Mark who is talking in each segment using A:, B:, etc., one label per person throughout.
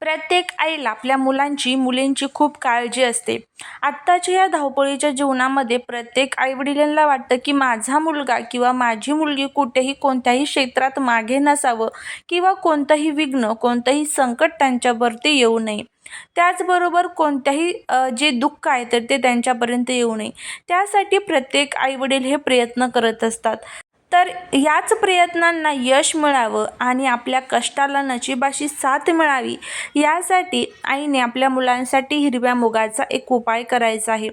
A: प्रत्येक आईला आपल्या मुलांची मुलींची खूप काळजी असते. आत्ताच्या या धावपळीच्या जीवनामध्ये प्रत्येक आईवडिलांना वाटतं की माझा मुलगा किंवा माझी मुलगी कुठेही कोणत्याही क्षेत्रात मागे नसावं किंवा कोणतंही विघ्न कोणतंही संकट त्यांच्यावरती येऊ नये. त्याचबरोबर कोणत्याही जे दुःख आहे तर ते त्यांच्यापर्यंत येऊ नये. त्यासाठी प्रत्येक आईवडील हे प्रयत्न करत असतात. तर याच प्रयत्नांना यश मिळावं आणि आपल्या कष्टाला नशिबाशी साथ मिळावी यासाठी आईने आपल्या मुलांसाठी हिरव्या मुगाचा एक उपाय करायचा आहे.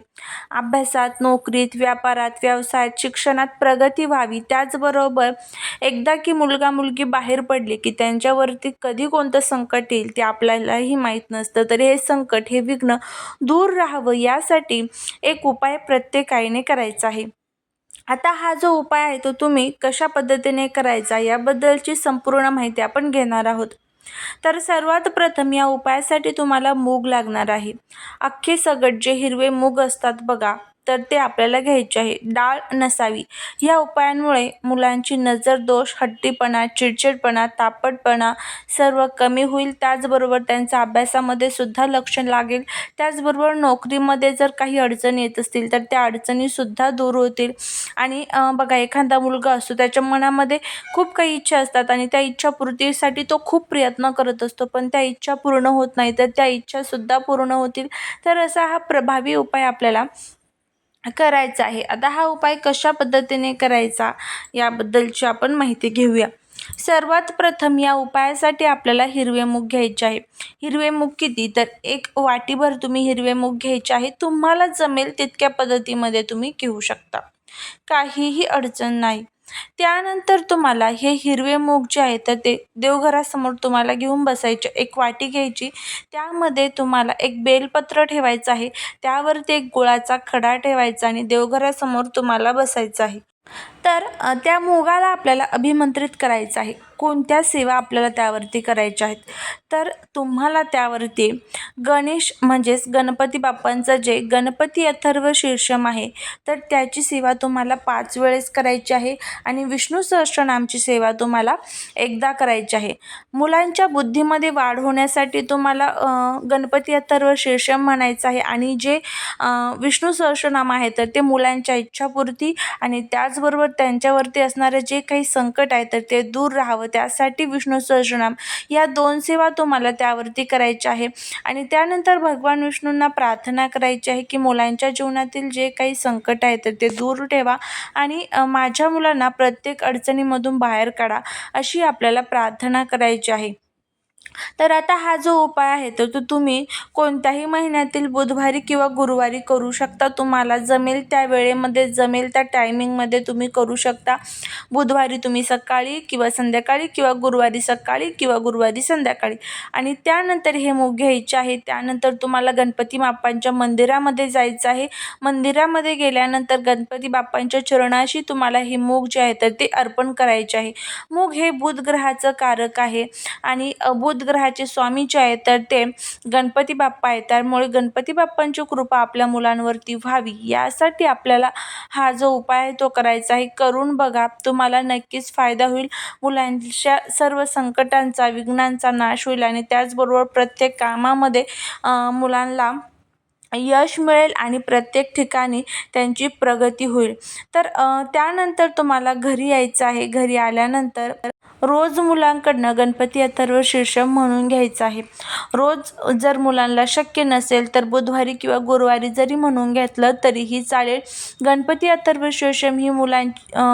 A: अभ्यासात नोकरीत व्यापारात व्यवसायात शिक्षणात प्रगती व्हावी त्याचबरोबर एकदा की मुलगा मुलगी बाहेर पडली की त्यांच्यावरती कधी कोणतं संकट येईल ते आपल्यालाही माहीत नसतं तर हे संकट हे विघ्न दूर राहावं यासाठी एक उपाय प्रत्येक आईने करायचा आहे. आता हा जो उपाय आहे तो तुम्ही कशा पद्धतीने करायचा याबद्दलची संपूर्ण माहिती आपण घेणार आहोत. तर सर्वात प्रथम या उपायासाठी तुम्हाला मूग लागणार आहे. अख्खे सगट जे हिरवे मूग असतात बघा तर ते आपल्याला घ्यायचे आहे. डाळ नसावी. या उपायांमुळे मुलांची नजर दोष हट्टीपणा चिडचिडपणा तापटपणा सर्व कमी होईल. त्याचबरोबर त्यांचा अभ्यासामध्ये सुद्धा लक्ष लागेल. त्याचबरोबर नोकरीमध्ये जर काही अडचणी येत असतील तर त्या अडचणीसुद्धा दूर होतील. आणि बघा एखादा मुलगा असतो त्याच्या मनामध्ये खूप काही इच्छा असतात आणि त्या इच्छापूर्तीसाठी तो खूप प्रयत्न करत असतो पण त्या इच्छा पूर्ण होत नाही. तर त्या इच्छासुद्धा पूर्ण होतील. तर असा हा प्रभावी उपाय आपल्याला करायचा आहे. आता हा उपाय कशा पद्धतीने करायचा याबद्दलची आपण माहिती घेऊया. सर्वात प्रथम या उपायासाठी आपल्याला हिरवे मूग घ्यायचे आहे. हिरवे मूग किती? तर एक वाटीभर तुम्ही हिरवे मूग घ्यायचे आहे. तुम्हाला जमेल तितक्या पद्धतीमध्ये तुम्ही घेऊ शकता. काहीही अडचण नाही. त्यानंतर तुम्हाला हे हिरवे मूग जे आहे तर ते देवघरासमोर तुम्हाला घेऊन बसायचे. एक वाटी घ्यायची. त्यामध्ये तुम्हाला एक बेलपत्र ठेवायचं आहे. त्यावरती एक गुळाचा खडा ठेवायचा आणि देवघरासमोर तुम्हाला बसायचं आहे. तर त्या मुगाला आपल्याला अभिमंत्रित करायचं आहे. कोणत्या सेवा आपल्याला त्यावरती करायच्या आहेत? तर तुम्हाला त्यावरती गणेश म्हणजेच गणपती बाप्पांचं जे गणपती अथर्व शीर्षम आहे तर त्याची सेवा तुम्हाला पाच वेळेस करायची आहे आणि विष्णू सहस्रनामची सेवा तुम्हाला एकदा करायची आहे. मुलांच्या बुद्धीमध्ये वाढ होण्यासाठी तुम्हाला गणपती अथर्व शीर्षम म्हणायचं आहे आणि जे विष्णू सहस्रनाम आहे तर ते मुलांच्या इच्छापूर्ती आणि त्याचबरोबर त्यांच्यावरती असणारे जे काही संकट आहे तर ते दूर राहावं. त्यासाठी विष्णू सहस्रनाम. या दोन सेवा तुम्हाला त्यावरती करायच्या आहे. आणि त्यानंतर भगवान विष्णूंना प्रार्थना करायची आहे की मुलांच्या जीवनातील जे काही संकट आहे तर ते दूर ठेवा आणि माझ्या मुलांना प्रत्येक अडचणीमधून बाहेर काढा अशी आपल्याला प्रार्थना करायची आहे. तर आता हा जो उपाय आहे तर तो तुम्ही कोणत्याही महिन्यातील बुधवारी किंवा गुरुवारी करू शकता. तुम्हाला जमेल त्या वेळेमध्ये जमेल त्या टायमिंगमध्ये तुम्ही करू शकता. बुधवारी तुम्ही सकाळी किंवा संध्याकाळी किंवा गुरुवारी सकाळी किंवा गुरुवारी संध्याकाळी. आणि त्यानंतर हे मूग घ्यायचे आहे. त्यानंतर तुम्हाला गणपती बाप्पांच्या मंदिरामध्ये जायचं आहे. मंदिरामध्ये गेल्यानंतर गणपती बाप्पांच्या चरणाशी तुम्हाला हे मूग जे आहे तर ते अर्पण करायचे आहे. मूग हे बुध ग्रहाचं कारक आहे. आणि बुध ग्रहाचे स्वामी जे आहेत तर ते गणपती बाप्पा आहे त्यामुळे गणपती बाप्पांची कृपा आपल्या मुलांवरती व्हावी. यासाठी आपल्याला हा जो उपाय आहे तो करायचा आहे. करून बघा तुम्हाला नक्कीच फायदा होईल. मुलांच्या सर्व संकटांचा विघ्नांचा नाश होईल आणि त्याचबरोबर प्रत्येक कामामध्ये मुलांना यश मिळेल आणि प्रत्येक ठिकाणी त्यांची प्रगती होईल. तर त्यानंतर तुम्हाला घरी यायचं आहे. घरी आल्यानंतर रोज मुलांकडनं गणपती अथर्व शीर्षम म्हणून घ्यायचं आहे. रोज जर मुलांना शक्य नसेल तर बुधवारी किंवा गुरुवारी जरी म्हणून घेतलं तरीही चालेल. गणपती अथर्व शीर्षम ही मुलां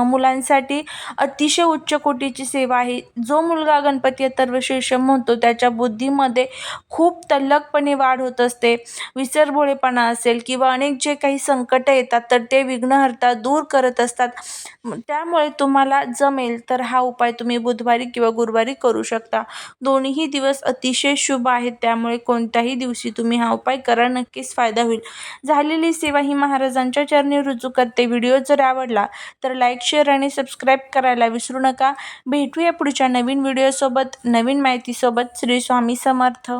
A: मुलांसाठी अतिशय उच्च कोटीची सेवा आहे. जो मुलगा गणपती अथर्व शीर्षम म्हणतो त्याच्या बुद्धीमध्ये खूप तल्लखपणे वाढ होत असते. विसरभोळेपणा असेल किंवा अनेक जे काही संकट येतात तर ते विघ्नहर्ता दूर करत असतात. त्यामुळे तुम्हाला जमेल तर हा उपाय तुम्ही बुधवारी किंवा गुरुवारी करू शकता. दोन्हीही दिवस अतिशय शुभ आहेत. त्यामुळे कोणत्याही दिवशी तुम्ही हा उपाय करा नक्कीच फायदा होईल. झालेली सेवा ही महाराजांच्या चरणी रुजू करते. व्हिडिओ जर आवडला तर लाईक शेअर आणि सबस्क्राईब करायला विसरू नका. भेटूया पुढच्या नवीन व्हिडिओसोबत. नवीन माहितीसोबत श्री स्वामी समर्थ.